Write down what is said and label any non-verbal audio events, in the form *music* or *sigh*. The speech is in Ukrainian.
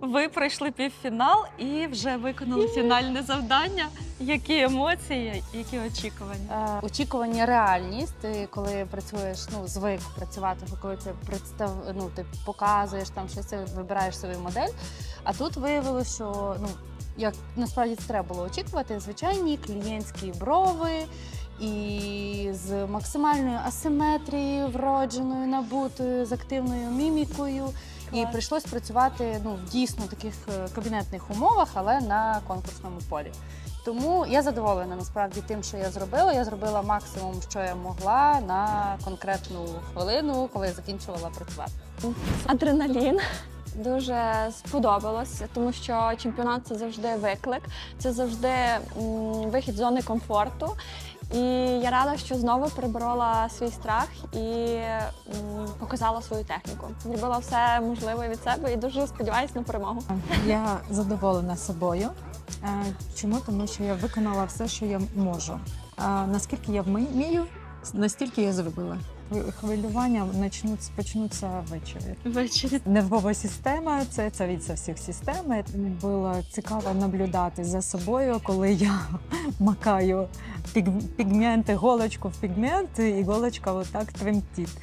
Ви пройшли півфінал і вже виконали фінальне завдання. Які емоції, які очікування? Е, Очікування реальність. Ти коли працюєш, ну звик працювати, коли ти представ, ну ти показуєш там щось, ти вибираєш свою модель. А тут виявилося, що ну як насправді це треба було очікувати, звичайні клієнтські брови. І з максимальною асиметрією, вродженою, набутою, з активною мімікою. І Клас. прийшлось працювати ну, в дійсно таких е, кабінетних умовах, але на конкурсному полі. Тому я задоволена насправді тим, що я зробила. Я зробила максимум, що я могла на конкретну хвилину, коли я закінчувала працювати. Адреналін. Дуже сподобалось, тому що чемпіонат це завжди виклик, це завжди м, вихід з зони комфорту. І я рада, що знову приборола свій страх і показала свою техніку. Зробила все можливе від себе і дуже сподіваюся на перемогу. Я задоволена собою. Е, Чому? Тому що я виконала все, що я можу. Наскільки я вмію, настільки я зробила. Хви- Хвилювання почнуться, почнуться ввечері. Ввечері. Нервова система це цариця всіх систем. Було цікаво наблюдати за собою, коли я *laughs* макаю пігменти, голочку в пігмент, і голочка отак тремтить.